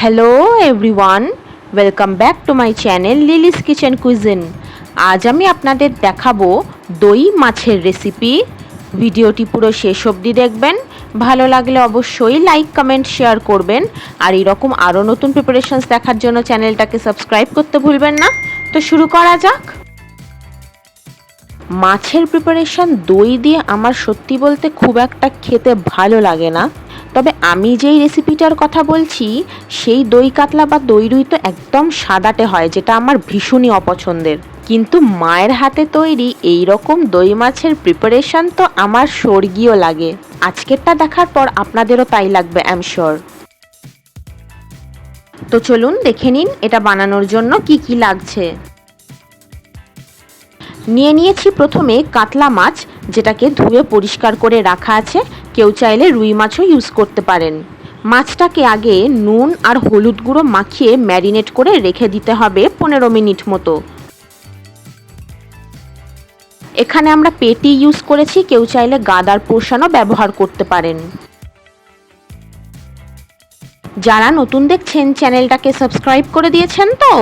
Hello everyone welcome back to my channel Lily's kitchen cuisine আজ আমি আপনাদের দেখাবো দই মাছের রেসিপি ভিডিওটি পুরো শেষ অবধি দেখবেন। ভালো লাগলে অবশ্যই লাইক কমেন্ট শেয়ার করবেন। আর এরকম আরও নতুন প্রিপারেশনস দেখার জন্য চ্যানেলটাকে সাবস্ক্রাইব করতে ভুলবেন না। তো শুরু করা যাক। মাছের প্রিপারেশন দই দিয়ে আমার সত্যি বলতে খুব একটা খেতে ভালো লাগে না। তবে আমি যেই রেসিপিটার কথা বলছি, সেই দই কাতলা বা দই রুই তো একদম সাদাটে হয়, যেটা আমার ভীষণই অপছন্দের। কিন্তু মায়ের হাতে তৈরি এই রকম দই মাছের প্রিপারেশন তো আমার স্বর্গীয় লাগে। আজকেরটা দেখার পর আপনাদেরও তাই লাগবে অ্যাম শিওর তো চলুন দেখে নিন, এটা বানানোর জন্য কি কি লাগছে। নিয়ে নিয়েছি প্রথমে কাতলা মাছ, যেটাকে ধুয়ে পরিষ্কার করে রাখা আছে। কেউ চাইলে রুই মাছও ইউজ করতে পারেন। মাছটাকে আগে নুন আর হলুদ গুঁড়ো মাখিয়ে ম্যারিনেট করে রেখে দিতে হবে পনেরো মিনিট মতো। এখানে আমরা পেটি ইউজ করেছি, কেউ চাইলে গাদার পোষানো ব্যবহার করতে পারেন। যারা নতুন দেখছেন, চ্যানেলটাকে সাবস্ক্রাইব করে দিয়েছেন তো?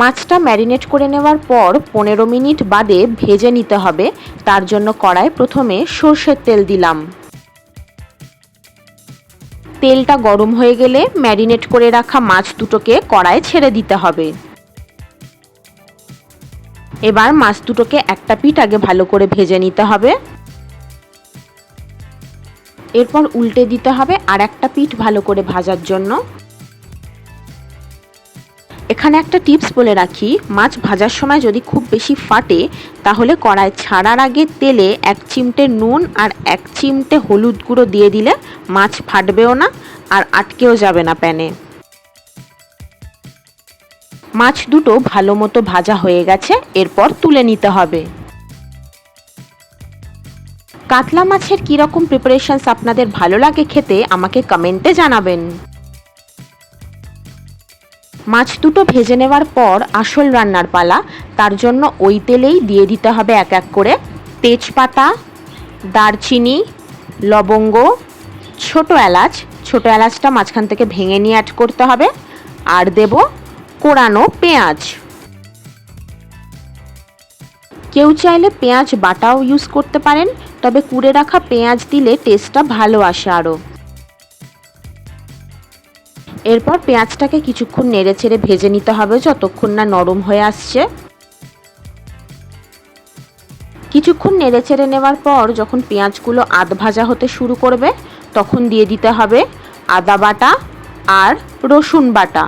মাছটা ম্যারিনেট করে নেওয়ার পর পনেরো মিনিট বাদে ভেজে নিতে হবে। তার জন্য কড়ায় প্রথমে সর্ষের তেল দিলাম। তেলটা গরম হয়ে গেলে ম্যারিনেট করে রাখা মাছ দুটোকে কড়ায় ছেড়ে দিতে হবে। এবার মাছ দুটোকে একটা পিঠ আগে ভালো করে ভেজে নিতে হবে। এরপর উল্টে দিতে হবে আর একটা পিঠ ভালো করে ভাজার জন্য। এখানে একটা টিপস বলে রাখি, মাছ ভাজার সময় যদি খুব বেশি ফাটে, তাহলে কড়াই ছাড়ার আগে তেলে এক চিমটে নুন আর এক চিমটে হলুদ গুঁড়ো দিয়ে দিলে মাছ ফাটবেও না আর আটকেও যাবে না প্যানে। মাছ দুটো ভালো মতো ভাজা হয়ে গেছে, এরপর তুলে নিতে হবে। কাতলা মাছের কীরকম প্রিপারেশনস আপনাদের ভালো লাগে খেতে, আমাকে কমেন্টে জানাবেন। মাছ দুটো ভেজে নেওয়ার পর আসল রান্নার পালা। তার জন্য ওই তেলেই দিয়ে দিতে হবে এক এক করে তেজপাতা, দারচিনি, লবঙ্গ, ছোট এলাচ। ছোট এলাচটা মাঝখান থেকে ভেঙে নিয়ে অ্যাড করতে হবে। আর দেব কোরানো পেঁয়াজ। কেউ চাইলে পেঁয়াজ বাটাও ইউজ করতে পারেন, তবে কুড়ে রাখা পেঁয়াজ দিলে টেস্টটা ভালো আসে আরও এরপর পেঁয়াজটাকে কিছুক্ষণ নেড়ে ছেড়ে ভেজে নিতে হবে যতক্ষণ না নরম হয়ে আসছে। কিছুক্ষণ নেড়ে চেড়ে নেওয়ার পর যখন পেঁয়াজগুলো আধ ভাজা হতে শুরু করবে, তখন দিয়ে দিতে হবে আদা বাটা আর রসুন বাটা।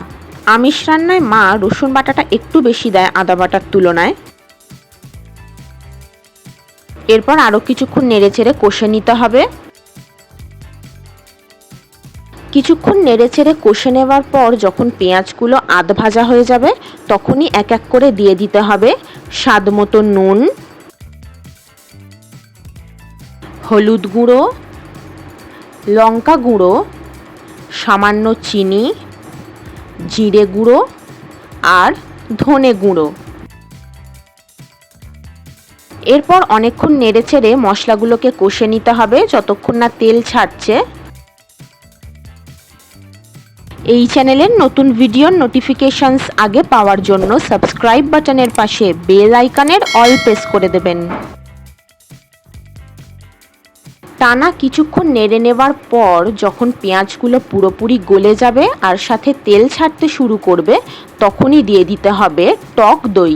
আমিষ রান্নায় মা রসুন বাটাটা একটু বেশি দেয় আদা বাটার তুলনায়। এরপর আরও কিছুক্ষণ নেড়ে চেড়ে কষে নিতে হবে। কিছুক্ষণ নেড়ে চেড়ে কষে নেওয়ার পর যখন পেঁয়াজগুলো আধ ভাজা হয়ে যাবে, তখনই এক এক করে দিয়ে দিতে হবে স্বাদ মতো নুন, হলুদ গুঁড়ো, লঙ্কা গুঁড়ো, সামান্য চিনি, জিরে গুঁড়ো আর ধনে গুঁড়ো। এরপর অনেকক্ষণ নেড়ে চেড়ে মশলাগুলোকে কষে নিতে হবে যতক্ষণ না তেল ছাড়ছে। এই চ্যানেলের নতুন ভিডিওর নোটিফিকেশনস আগে পাওয়ার জন্য সাবস্ক্রাইব বাটনের পাশে বেল আইকনের অল প্রেস করে দেবেন। টানা কিছুক্ষণ নেড়ে নেওয়ার পর যখন পেঁয়াজগুলো পুরোপুরি গলে যাবে আর সাথে তেল ছাড়তে শুরু করবে, তখনই দিয়ে দিতে হবে টক দই।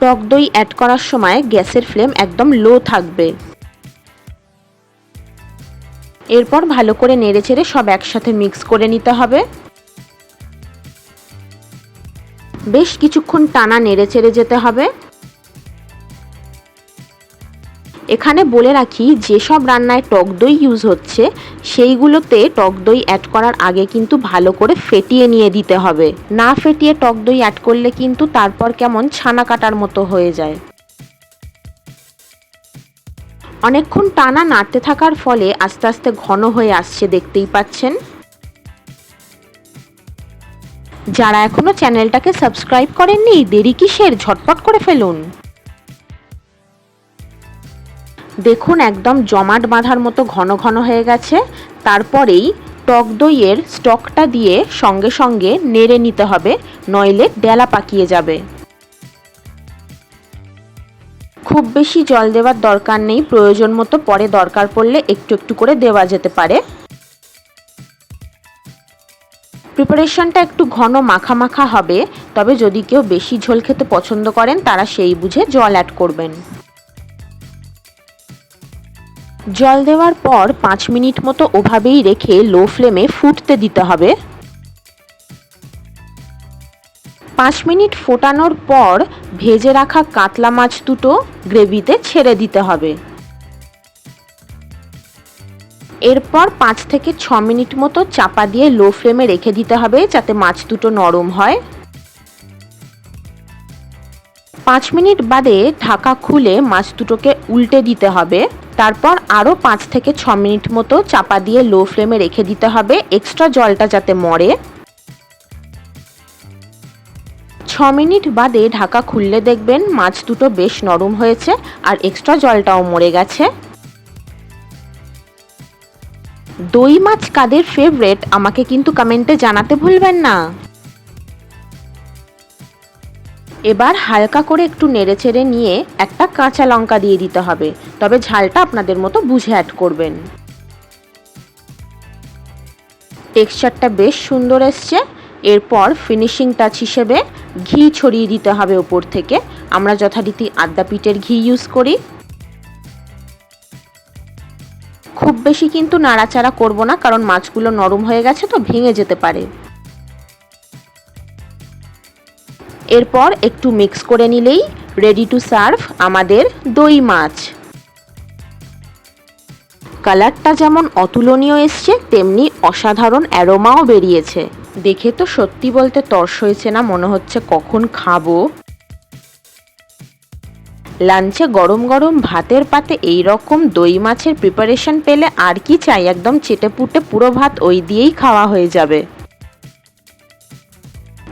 টক দই অ্যাড করার সময় গ্যাসের ফ্লেম একদম লো থাকবে। এরপর ভালো করে নেড়ে ছেড়ে সব একসাথে মিক্স করে নিতে হবে। বেশ কিছুক্ষণ টানা নেড়ে চেড়ে যেতে হবে। এখানে বলে রাখি, যেসব রান্নায় টক দই ইউজ হচ্ছে, সেইগুলোতে টক দই অ্যাড করার আগে কিন্তু ভালো করে ফেটিয়ে নিয়ে দিতে হবে। না ফেটিয়ে টক দই অ্যাড করলে কিন্তু তারপর কেমন ছানা কাটার মতো হয়ে যায়। অনেকক্ষণ টানা নাড়তে থাকার ফলে আস্তে আস্তে ঘন হয়ে আসছে দেখতেই পাচ্ছেন। যারা এখনও চ্যানেলটাকে সাবস্ক্রাইব করেননি, দেরি কিসের? ঝটপট করে ফেলুন। দেখুন, একদম জমাট বাঁধার মতো ঘন ঘন হয়ে গেছে। তারপরেই টক দইয়ের স্টকটা দিয়ে সঙ্গে সঙ্গে নেড়ে নিতে হবে, নইলে ডেলা পাকিয়ে যাবে। খুব বেশি জল দেওয়ার দরকার নেই, প্রয়োজন মতো পরে দরকার পড়লে একটু একটু করে দেওয়া যেতে পারে। প্রিপারেশনটা একটু ঘন মাখা মাখা হবে, তবে যদি কেউ বেশি ঝোল খেতে পছন্দ করেন, তারা সেই বুঝে জল অ্যাড করবেন। জল দেওয়ার পর পাঁচ মিনিট মতো ওভাবেই রেখে লো ফ্লেমে ফুটতে দিতে হবে। পাঁচ মিনিট ফোটানোর পর ভেজে রাখা কাতলা মাছ দুটো গ্রেভিতে ছেড়ে দিতে হবে। এরপর পাঁচ থেকে ছ মিনিট মতো চাপা দিয়ে লো ফ্লেমে রেখে দিতে হবে যাতে মাছ দুটো নরম হয়। পাঁচ মিনিট বাদে ঢাকা খুলে মাছ দুটোকে উল্টে দিতে হবে। তারপর আরও পাঁচ থেকে ছ মিনিট মতো চাপা দিয়ে লো ফ্লেমে রেখে দিতে হবে। এক্সট্রা জলটা যাতে মরে। ছ মিনিট বাদে ঢাকা খুললে দেখবেন মাছ দুটো বেশ নরম হয়েছে আর এক্সট্রা জলটাও মরে গেছে। দই মাছ কাদের ফেভারেট আমাকে কিন্তু কমেন্টে জানাতে ভুলবেন না। এবার হালকা করে একটু নেড়ে চেড়ে নিয়ে একটা কাঁচা লঙ্কা দিয়ে দিতে হবে। তবে ঝালটা আপনাদের মতো বুঝে অ্যাড করবেন। টেক্সচারটা বেশ সুন্দর এসছে। এরপর ফিনিশিং টাচ হিসেবে ঘি ছড়িয়ে দিতে হবে ওপর থেকে। আমরা যথারীতি আদ্যা পিঠের ঘি ইউজ করি। খুব বেশি কিন্তু নাড়াচাড়া করব না, কারণ মাছগুলো নরম হয়ে গেছে তো ভেঙে যেতে পারে। এরপর একটু মিক্স করে নিলেই রেডি টু সার্ভ আমাদের দই মাছ। কালারটা যেমন অতুলনীয় এসছে, তেমনি অসাধারণ অ্যারোমাও বেরিয়েছে। দেখে তো সত্যি বলতে তর্স হয়েছে না, মনে হচ্ছে কখন খাব। লাঞ্চে গরম গরম ভাতের পাতে এই রকম দই মাছের প্রিপারেশন পেলে আর কি চাই? একদম চেটে পুটে পুরো ভাত ওই দিয়েই খাওয়া হয়ে যাবে।